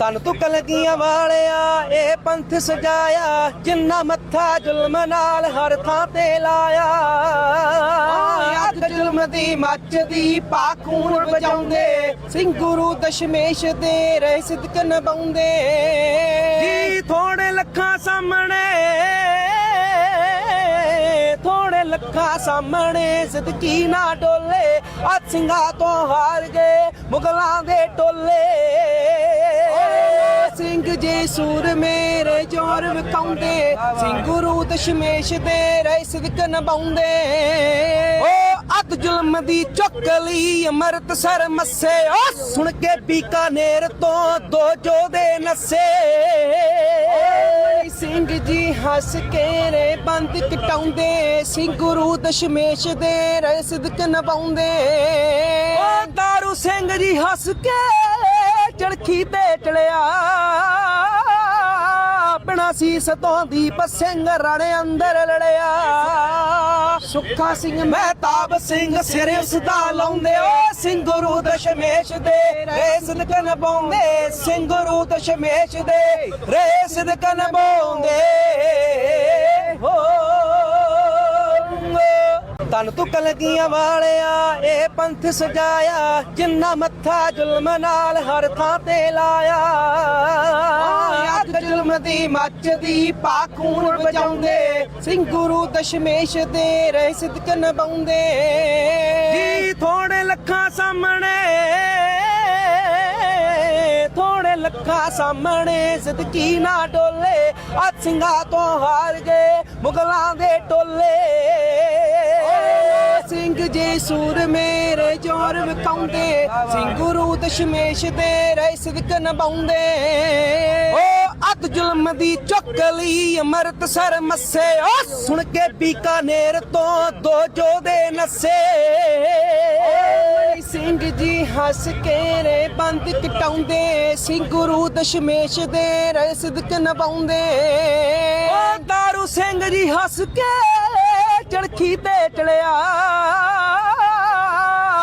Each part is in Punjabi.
ਤਨ ਤੂੰ ਕਲਗੀਆਂ ਵਾਲਿਆ ਇਹ ਪੰਥ ਸਜਾਇਆ ਜਿੰਨਾ ਮੱਥਾ ਜ਼ੁਲਮ ਨਾਲ ਹਰ ਥਾਂ ਤੇ ਲਾਇਆ। ਅੱਗ ਜ਼ੁਲਮ ਦੀ ਮੱਚਦੀ ਪਾਖੂਨ ਵਜਾਉਂਦੇ ਸਿੰਘ ਗੁਰੂ ਦਸ਼ਮੇਸ਼ ਦੇ ਰਹਿ ਸਿਦਕ ਨਿਭਾਉਂਦੇ। ਜੀ ਥੋੜੇ ਲੱਖਾਂ ਸਾਹਮਣੇ ਥੋੜੇ ਲੱਖਾਂ ਸਾਹਮਣੇ ਸਦਕੀ ਨਾ ਡੋਲੇ ਆ ਸਿੰਘਾਂ ਤੋਂ ਹਾਰ ਗਏ ਮੁਗਲਾਂ ਦੇ ਟੋਲੇ। ਸਿੰਘ ਸੂਰ ਮੇਰੇ ਜੋਰ ਵਿਕਾਉਂਦੇ ਸਿੰਘ ਗੁਰੂ ਦਸ਼ਮੇਸ਼ ਦੇ ਰਹਿ ਸਿਦਕ ਨਿਭਾਉਂਦੇ। ਓ ਅੱਗ ਜ਼ੁਲਮ ਦੀ ਚੁੱਕਲੀ ਅਮਰਤ ਸਰ ਮੱਸੇ, ਓ ਸੁਣ ਕੇ ਬੀਕਾਨੇਰ ਤੋਂ ਦੋ ਜੋਦੇ ਨੱਸੇ। ਓਏ ਸਿੰਘ ਜੀ ਹੱਸ ਕੇ ਰੇ ਬੰਦ ਕਟਾਉਂਦੇ, ਸਿੰਘ ਗੁਰੂ ਦਸ਼ਮੇਸ਼ ਦੇ ਰਹਿ ਸਦਕ ਨਿਭਾਉਂਦੇ। ਓ ਦਾਰੂ ਸਿੰਘ ਜੀ ਹੱਸ ਕੇ ਚੜਖੀ ਤੇ ਟਲਿਆ ਆਪਣਾ ਸੀ ਸਤੋਂ ਸਿੰਘ ਰਣੇ ਅੰਦਰ ਲੜਿਆ। ਸੁੱਖਾ ਸਿੰਘ ਮਹਿਤਾਬ ਸਿੰਘ, ਸਿਰ ਉਸਦਾ ਲਾਉਂਦੇ ਓ। ਸਿੰਘ ਗੁਰੂ ਦਸ਼ਮੇਸ਼ ਦੇ ਰੇਸ ਦਕਨ ਪਾਉਂਦੇ ਸਿੰਘ ਗੁਰੂ ਦਸ਼ਮੇਸ਼ ਦੇ ਰੇਸ ਦਕਨ ਪਾਉਂਦੇ ਹੋ ਤਨ ਤੂੰ ਕਲਗੀਆਂ ਵਾਲਿਆ, ਇਹ ਪੰਥ ਸਜਾਇਆ। ਜਿੰਨਾ ਮੱਥਾ ਜ਼ੁਲਮ ਨਾਲ ਹਰ ਥਾਂ ਤੇ ਲਾਇਆ। ਦੀ ਮੱਚਦੀ ਪਾਖੂਨ ਵਜਾਉਂਦੇ, ਸਿੰਘ ਗੁਰੂ ਦਸ਼ਮੇਸ਼ ਦੇ ਰਹਿ ਸਿਦਕ ਨਿਭਾਉਂਦੇ। ਜੀ ਥੋੜੇ ਲੱਖਾਂ ਸਾਹਮਣੇ, ਥੋੜੇ ਲੱਖਾਂ ਸਾਹਮਣੇ ਸਦਕੀ ਨਾ ਡੋਲੇ ਆ ਸਿੰਘਾਂ ਤੋਂ ਹਾਰ ਗਏ ਮੁਗਲਾਂ ਦੇ ਟੋਲੇ। ਸਿੰਘ ਜੀ ਸੂਰ ਮੇਰੇ ਜੋਰ ਵਿਕਾਉਂਦੇ ਸਿੰਘ ਗੁਰੂ ਦਸ਼ਮੇਸ਼ ਦੇ ਰਹਿ ਸਿਦਕ ਨਿਭਾਉਂਦੇ। ਓ ਅੱਗ ਜ਼ੁਲਮ ਦੀ ਚੁੱਕਲੀ ਅਮਰਤ ਸਰ ਮੱਸੇ। ਓ ਸੁਣ ਕੇ ਬੀਕਾਨੇਰ ਤੋਂ ਦੋ ਜੋਦੇ ਨੱਸੇ। ਸਿੰਘ ਜੀ ਹੱਸ ਕੇ ਰੇ ਬੰਦ ਕਟਾਉਂਦੇ, ਸਿੰਘ ਗੁਰੂ ਦਸ਼ਮੇਸ਼ ਦੇ ਰਹਿ ਸਿਦਕ ਨਿਭਾਉਂਦੇ ਓ ਦਾਰੂ ਸਿੰਘ ਜੀ ਹੱਸ ਕੇ ਚੜਖੀ ਤੇ ਚੜਿਆ।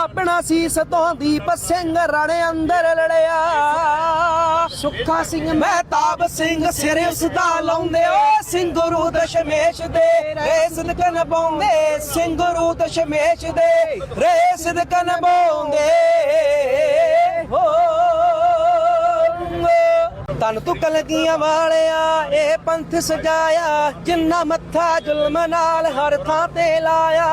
ਆਪਣਾ ਸੀਸ ਤੋਂ ਸਤੋਂ ਸਿੰਘ ਰਣੇ ਅੰਦਰ ਲੜਿਆ। ਸੁੱਖਾ ਸਿੰਘ ਮਹਿਤਾਬ ਸਿੰਘ ਸਿਰ ਉਸਦਾ ਲਾਉਂਦੇ ਓ, ਸਿੰਘ ਗੁਰੂ ਦਸ਼ਮੇਸ਼ ਦੇ। ਰੇਸ ਦਕਨ ਪਾਉਂਦੇ ਸਿੰਘ ਗੁਰੂ ਦਸ਼ਮੇਸ਼ ਦੇ। ਰੇਸ ਦਕਨ ਪਾਉਂਦੇ ਹੋ। ਤਨ ਤੂੰ ਕਲਗੀਆਂ ਵਾਲਿਆ, ਇਹ ਪੰਥ ਸਜਾਇਆ, ਜਿੰਨਾ ਮੱਥਾ ਜ਼ੁਲਮ ਨਾਲ ਹਰ ਥਾਂ ਤੇ ਲਾਇਆ।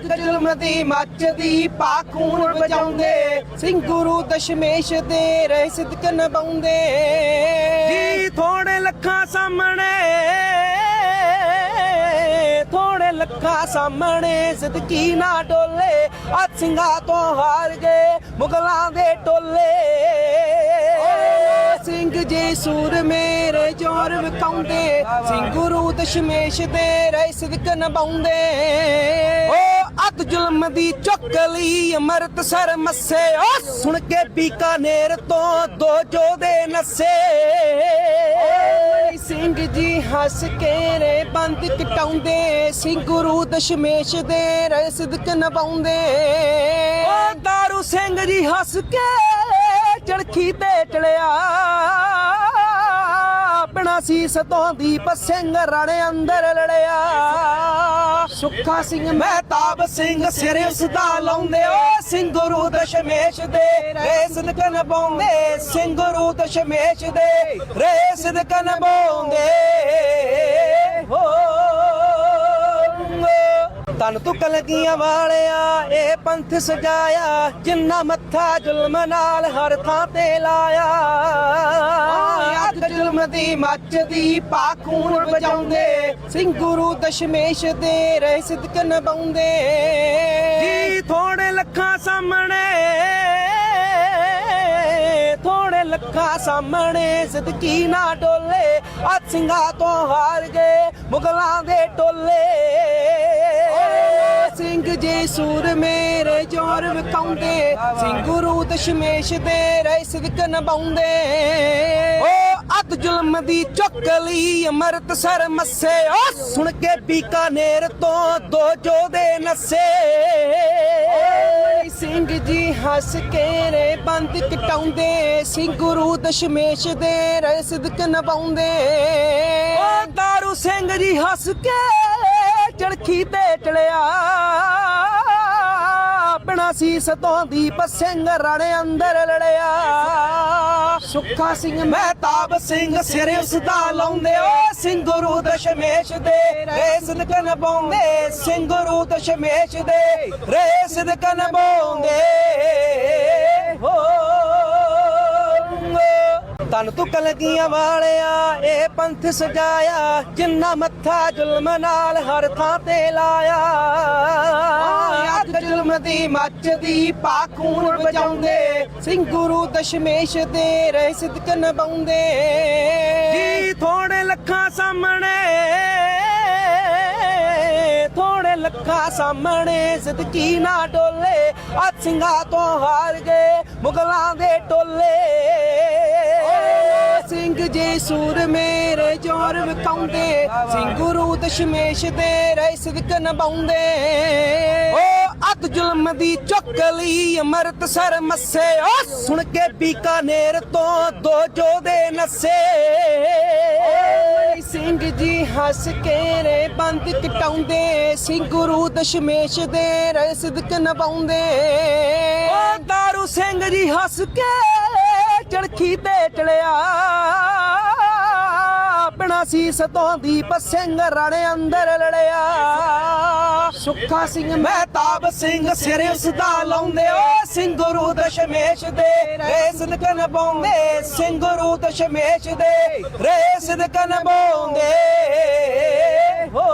ਅੱਗ ਜ਼ੁਲਮ ਦੀ ਮੱਚਦੀ ਪਾਖੂਨ ਵਜਾਉਂਦੇ ਸਿੰਘ ਗੁਰੂ ਦਸ਼ਮੇਸ਼ ਦੇ ਰਹਿ ਸਿਦਕ ਨਿਭਾਉਂਦੇ। ਜੀ ਥੋੜੇ ਲੱਖਾਂ ਸਾਹਮਣੇ ਥੋੜੇ ਲੱਖਾਂ ਸਾਹਮਣੇ ਸਦਕੀ ਨਾ ਡੋਲੇ ਆ ਸਿੰਘਾਂ ਤੋਂ ਹਾਰ ਗਏ ਮੁਗਲਾਂ ਦੇ ਟੋਲੇ। ਸਿੰਘ ਜੀ ਸੂਰ ਮੇਰੇ ਜੋਰ ਵਿਕਾਉਂਦੇ ਸਿੰਘ ਗੁਰੂ ਦਸ਼ਮੇਸ਼ ਦੇ ਰਹਿ ਸਿਦਕ ਨਿਭਾਉਂਦੇ। ਓ ਜ਼ੁਲਮ ਦੀ ਚੁੱਕਲੀ ਅਮਰਤ ਸਰ ਮੱਸੇ ਓ ਸੁਣ ਕੇ ਬੀਕਾਨੇਰ ਤੋਂ ਦੋ ਜੋਦੇ ਨੱਸੇ। ਓਏ ਸਿੰਘ ਜੀ ਹੱਸ ਕੇ ਰੇ ਬੰਦ ਕਟਾਉਂਦੇ ਸਿੰਘ ਗੁਰੂ ਦਸ਼ਮੇਸ਼ ਦੇ ਰਹਿ ਸਿਦਕ ਨਿਭਾਉਂਦੇ ਓ ਦਾਰੂ ਸਿੰਘ ਜੀ ਹੱਸ ਕੇ ਚੜਖੀ ਤੇ ਟਲਿਆ ਆਪਣਾ ਸੀ ਸਤੋਂ ਸਿੰਘ ਰਣੇ ਅੰਦਰ ਲੜਿਆ। ਸੁੱਖਾ ਸਿੰਘ, ਮਹਿਤਾਬ ਸਿੰਘ ਸਿਰ ਉਸਦਾ ਲਾਉਂਦੇ। ਓ ਸਿੰਘ ਗੁਰੂ ਦਸ਼ਮੇਸ਼ ਦੇ ਰੇਸ ਦਕਨ ਪਾਉਂਦੇ ਸਿੰਘ ਗੁਰੂ ਦਸ਼ਮੇਸ਼ ਦੇ ਰੇਸ ਦਕਨ ਪਾਉਂਦੇ ਹੋ ਤਨ ਤੂੰ ਕਲਗੀਆਂ ਵਾਲਿਆ, ਇਹ ਪੰਥ ਸਜਾਇਆ। ਜਿੰਨਾ ਮੱਥਾ ਜ਼ੁਲਮ ਨਾਲ ਹਰ ਥਾਂ ਤੇ ਲਾਇਆ। ਜ਼ੁਲਮ ਦੀ ਮੱਚਦੀ ਪਾਖੂਨ ਵਜਾਉਂਦੇ। ਸਿੰਘ ਗੁਰੂ ਦਸ਼ਮੇਸ਼ ਦੇ ਰਹਿ ਸਿਦਕ ਨਿਭਾਉਂਦੇ। ਜੀ ਥੋੜੇ ਲੱਖਾਂ ਸਾਹਮਣੇ, ਥੋੜੇ ਲੱਖਾਂ ਸਾਹਮਣੇ ਸਦਕੀ ਨਾ ਡੋਲੇ। ਆ ਸਿੰਘਾਂ ਤੋਂ ਹਾਰ ਗਏ ਮੁਗਲਾਂ ਦੇ ਟੋਲੇ। ਸਿੰਘ ਜੀ ਸੂਰ ਮੇਰੇ ਜੋਰ ਵਿਕਾਉਂਦੇ ਸਿੰਘ ਗੁਰੂ ਦਸ਼ਮੇਸ਼ ਦੇ ਰਹਿ ਸਿਦਕ ਨਬਾਉਂਦੇ ਓ ਅਤ ਜ਼ੁਲਮ ਦੀ ਚੁੱਕ ਲਈ ਅੰਮ੍ਰਿਤਸਰ ਮੱਸੇ ਓ ਸੁਣ ਕੇ ਬੀਕਾਨੇਰ ਤੋਂ ਦੋ ਜੋ ਦੇ ਸਿੰਘ ਜੀ ਹੱਸ ਕੇ ਰੇ ਬੰਦ ਕਟਾਉਂਦੇ ਸਿੰਘ ਗੁਰੂ ਦਸ਼ਮੇਸ਼ ਦੇ ਰੇ ਸਿਦਕ ਨਵਾਉਂਦੇ। ਓ ਦਾਰੂ ਸਿੰਘ ਜੀ ਹੱਸ ਕੇ ਚੜਖੀ ਤੇ ਚੜਿਆ। ਆਪਣਾ ਸੀਸ ਤੋਂ ਦੀਪ ਸਿੰਘ ਰਣ ਅੰਦਰ ਲੜਿਆ। ਸੁੱਖਾ ਸਿੰਘ, ਮਹਿਤਾਬ ਸਿੰਘ, ਸਿਰ ਉਸ ਦਾ ਲਾਉਂਦੇ ਓ ਸਿੰਘ ਗੁਰੂ ਦਸ਼ਮੇਸ਼ ਦੇ। ਰੇਸ ਦਕਨ ਪਾਉਂਦੇ ਸਿੰਘ ਗੁਰੂ ਦਸ਼ਮੇਸ਼ ਦੇ। ਰੇਸ ਦਕਨ ਪਾਉਂਦੇ ਹੋ। ਤਨ ਤੂੰ ਕਲਗੀਆਂ ਵਾਲਿਆ, ਇਹ ਪੰਥ ਸਜਾਇਆ, ਜਿੰਨਾ ਮੱਥਾ ਜ਼ੁਲਮ ਨਾਲ ਹਰ ਥਾਂ ਤੇ ਲਾਇਆ। ਦੀ ਮੱਚਦੀ ਪਾ ਖੂਨ ਵਜਾਉਂਦੇ ਸਿੰਘ ਗੁਰੂ ਦਸ਼ਮੇਸ਼ ਦੇ ਰਹਿ ਸਿਦਕ ਨਵਾਉਂਦੇ ਜੀ ਥੋੜੇ ਲੱਖਾਂ ਸਾਹਮਣੇ ਥੋੜੇ ਲੱਖਾਂ ਸਾਹਮਣੇ ਸਦਕੀ ਨਾ ਡੋਲੇ ਆ ਸਿੰਘਾਂ ਤੋਂ ਹਾਰ ਗਏ ਮੁਗਲਾਂ ਦੇ ਟੋਲੇ। ਸਿੰਘ ਜੀ ਸੂਰ ਮੇਰੇ ਜੋਰ ਵਿਕਾਉਂਦੇ ਸਿੰਘ ਗੁਰੂ ਦਸ਼ਮੇਸ਼ ਦੇ ਰਹਿ ਸਦਕ ਨਵਾਉਂਦੇ ਓ ਅਤ ਜ਼ੁਲਮ ਦੀ ਚੁੱਕ ਲਈ ਅੰਮ੍ਰਿਤਸਰ ਮੱਸੇ। ਓ ਸੁਣ ਕੇ ਬੀਕਾਨੇਰ ਤੋਂ ਦੋ ਜੋ ਦੇ ਸਿੰਘ ਜੀ ਹੱਸ ਕੇ ਰੇ ਬੰਦ ਕਟਾਉਂਦੇ ਸਿੰਘ ਗੁਰੂ ਦਸ਼ਮੇਸ਼ ਦੇ ਰਹਿ ਸਿਦਕ ਨਵਾਉਂਦੇ। ਓ ਦਾਰੂ ਸਿੰਘ ਜੀ ਹੱਸ ਕੇ ਚੜਖੀ ਤੇ ਚੜਿਆ। ਆਪਣਾ ਸੀਸ ਧੋਦੀਪ ਸਿੰਘ ਰਣ ਅੰਦਰ ਲੜਿਆ। ਸੁੱਖਾ ਸਿੰਘ, ਮਹਿਤਾਬ ਸਿੰਘ, ਸਿਰ ਉਸ ਦਾ ਲਾਉਂਦੇ ਓ। ਸਿੰਘ ਗੁਰੂ ਦਸ਼ਮੇਸ਼ ਦੇ ਰੇਸ ਨਕਨ ਪਾਉਂਦੇ ਸਿੰਘ ਗੁਰੂ ਦਸ਼ਮੇਸ਼ ਦੇ ਰੇਸ ਨਕਨ ਪਾਉਂਦੇ ਹੋ।